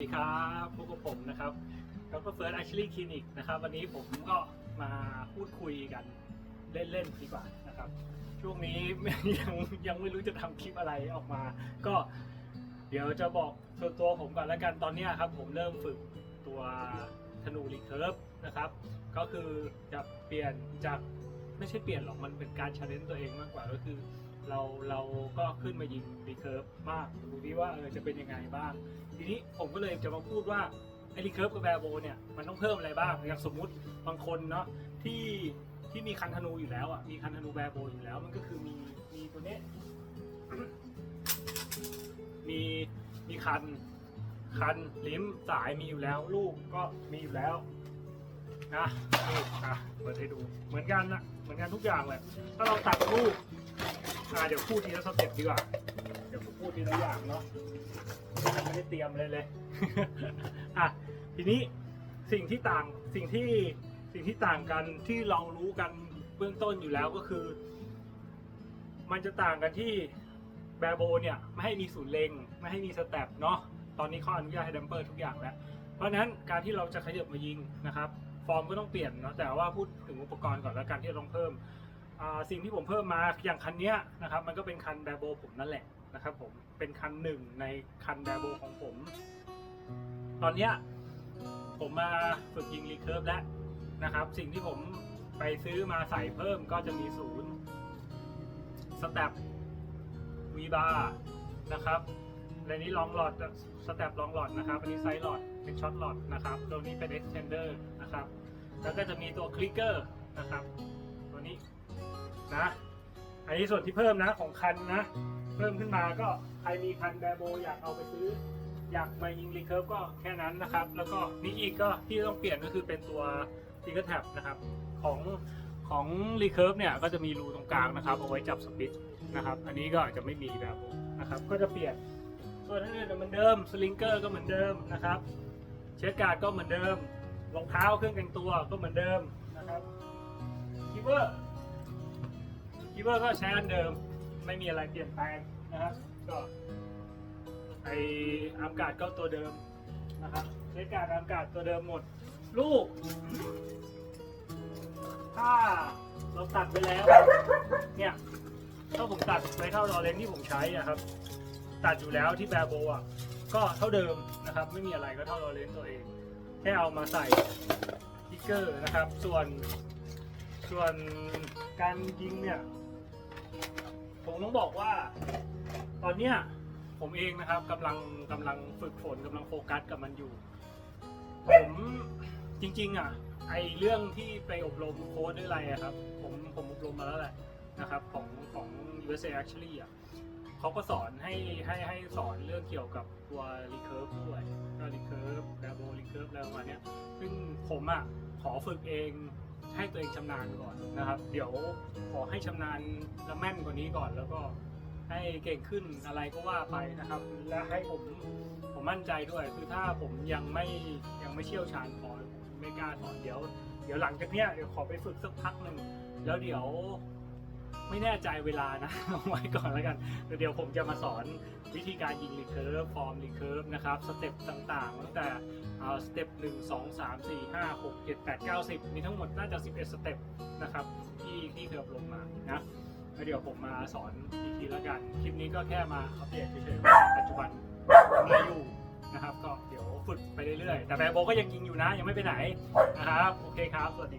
สวัสดีครับพบกับผมนะครับดรเฟิร์สแอชลีย์คลินิกนะครับ วันนี้ผมก็มาพูดคุยกันเล่นๆดีกว่านะครับ ช่วงนี้ยังยังไม่รู้จะทำคลิปอะไรออกมา ก็เดี๋ยวจะบอกส่วนตัวผมก่อนแล้วกันตอนนี้ครับ ผมเริ่มฝึกตัวธนูรีเคิร์ฟนะครับ ก็คือจะเปลี่ยนจาก ไม่ใช่เปลี่ยนหรอกมันเป็นการชาเลนจ์ตัวเองมากกว่าก็คือ เราเราก็ขึ้นมายิงรีเคิร์ฟบ้างดูดิว่าเออจะเป็นยังไงบ้าง ทีนี้ผมก็เลยจะมาพูดว่าไอ้รีเคิร์ฟกับแบร์โบเนี่ยมันต้องเพิ่มอะไรบ้างอย่างสมมุติบางคนเนาะที่ที่มีคันธนูอยู่แล้วอะมีคันธนูแบร์โบอยู่แล้วมันก็คือมีมีตัวนี้มีมีคันคันลิ้มสายมีอยู่แล้ว ลูกก็มีอยู่แล้วนะนี่อะเปิดให้ดูเหมือนกันนะ เหมือนกันทุกอย่างเลยถ้าเราตัดลูกอะเดี๋ยวพูดทีละสเต็ปดีกว่า เดี๋ยวผมพูดทีละอย่างเนาะไม่ได้เตรียมเลยเลยอะทีนี้สิ่งที่ต่างสิ่งที่สิ่งที่ต่างกันที่เรารู้กันเบื้องต้นอยู่แล้วก็คือ มันจะต่างกันที่แบรโบเนี่ย ไม่ให้มีศูนย์เลงไม่ให้มีสเต็ปเนาะตอนนี้เขาอนุญาตให้ดัมเปอร์ทุกอย่างแล้ว เพราะนั้นการที่เราจะขยับมายิงนะครับ ฟอร์มก็ต้องเปลี่ยนเนาะแต่ว่าพูดถึงอุปกรณ์ก่อนแล้วกันที่ต้องเพิ่มสิ่งที่ผมเพิ่มมาอย่างคันเนี้ยนะครับ มันก็เป็นคันแบรโบผมนั่นแหละนะครับผมเป็นคันหนึ่งในคันแบรโบของผม ตอนเนี้ยผมมาฝึกยิงรีเคิร์ฟแล้วนะครับ สิ่งที่ผมไปซื้อมาใส่เพิ่มก็จะมีศูนย์สเต็ปวีบาร์นะครับและนี้ลองหลอดสเต็ปลองหลอดนะครับ อันนี้ไซส์หลอด เป็นช็อตหลอดนะครับ ตัวนี้เป็น extender นะครับ แล้วก็จะมีตัวคลิกเกอร์นะครับ ตัวนี้นะ อันนี้ส่วนที่เพิ่มนะของคันนะ เพิ่มขึ้นมาก็ใครมีคันแบร์โบอยากเอาไปซื้อ อยากมายิงรีเคิร์ฟก็แค่นั้นนะครับ แล้วก็นี่อีกก็ที่ต้องเปลี่ยนก็คือเป็นตัวฟิงเกอร์แท็บนะครับของของรีเคิร์ฟเนี่ยก็จะมีรูตรงกลางนะครับ เอาไว้จับสปิดนะครับ อันนี้ก็จะไม่มีแบบนะครับ ก็จะเปลี่ยน ส่วนอื่นๆเหมือนเดิม สลิงเกอร์ก็เหมือนเดิมนะครับ เชสการ์ดก็เหมือนเดิมรองเท้าเครื่องแต่งตัวก็เหมือนเดิมนะครับคีเวอร์คีเวิร์ก็ใช้อันเดิมไม่มีอะไรเปลี่ยนแปลงนะครับก็ไออาร์มการ์ดก็ตัวเดิมนะครับใช้การดอาร์มการ์ดตัวเดิมหมด ลูก ถ้าเราตัดไปแล้วเนี่ยถ้าผมตัดไปเท่าลอเลนที่ผมใช้อะครับ ตัดอยู่แล้วที่แบร์โบอะ ก็เท่าเดิมนะครับ ไม่มีอะไรก็เท่าลอเลนตัวเอง แค่เอามาใส่สติ๊กเกอร์นะครับ ส่วน ส่วนการยิงเนี่ยผมต้องบอกว่า ตอนเนี้ยผมเองนะครับกำลังกำลังฝึกฝนกำลังโฟกัสกับมันอยู่ ผมจริง ๆ อะ ไอเรื่องที่ไปอบรมโค้ดหรืออะไรครับ ผมผมอบรมมาแล้วแหละนะครับ ของของ USA Actually อะ เขาก็สอนให้ให้ให้สอนเรื่องเกี่ยวกับตัว recurve ด้วยก็ recurve double recurve อะไรประมาณเนี้ยซึ่งผมอะขอฝึกเองให้ตัวเองชำนาญก่อนนะครับ เดี๋ยวขอให้ชำนาญและแม่นกว่านี้ก่อนแล้วก็ให้เก่งขึ้นอะไรก็ว่าไปนะครับ และให้ผมผมมั่นใจด้วย คือถ้าผมยังไม่ยังไม่เชี่ยวชาญพอผมไม่กล้าสอนเดี๋ยว เดี๋ยวหลังจากเนี้ยเดี๋ยวขอไปฝึกสักพักหนึ่งแล้วเดี๋ยว ไม่แน่ใจเวลานะเอาไว้ก่อนแล้วกัน เดี๋ยวผมจะมาสอนวิธีการยิงรีเคิร์ฟฟอร์มรีเคิร์ฟนะครับสเต็ปต่างๆ ตั้งแต่เอาสเต็ปหนึ่งสองสามสี่ห้าหกเจ็ดแปดเก้าสิบมีทั้งหมดน่าจะสิบเอ็ดสเต็ปนะครับที่ที่เคยอบรมมานะแล้วเดี๋ยวผมมาสอนอีกทีแล้วกัน คลิปนี้ก็แค่มาอัปเดตเฉยๆปัจจุบันทำอะไรอยู่นะครับ ก็เดี๋ยวฝึกไปเรื่อยๆ แต่แบโบก็ยังยิงอยู่นะ ยังไม่ไปไหนนะครับ โอเคครับ สวัสดี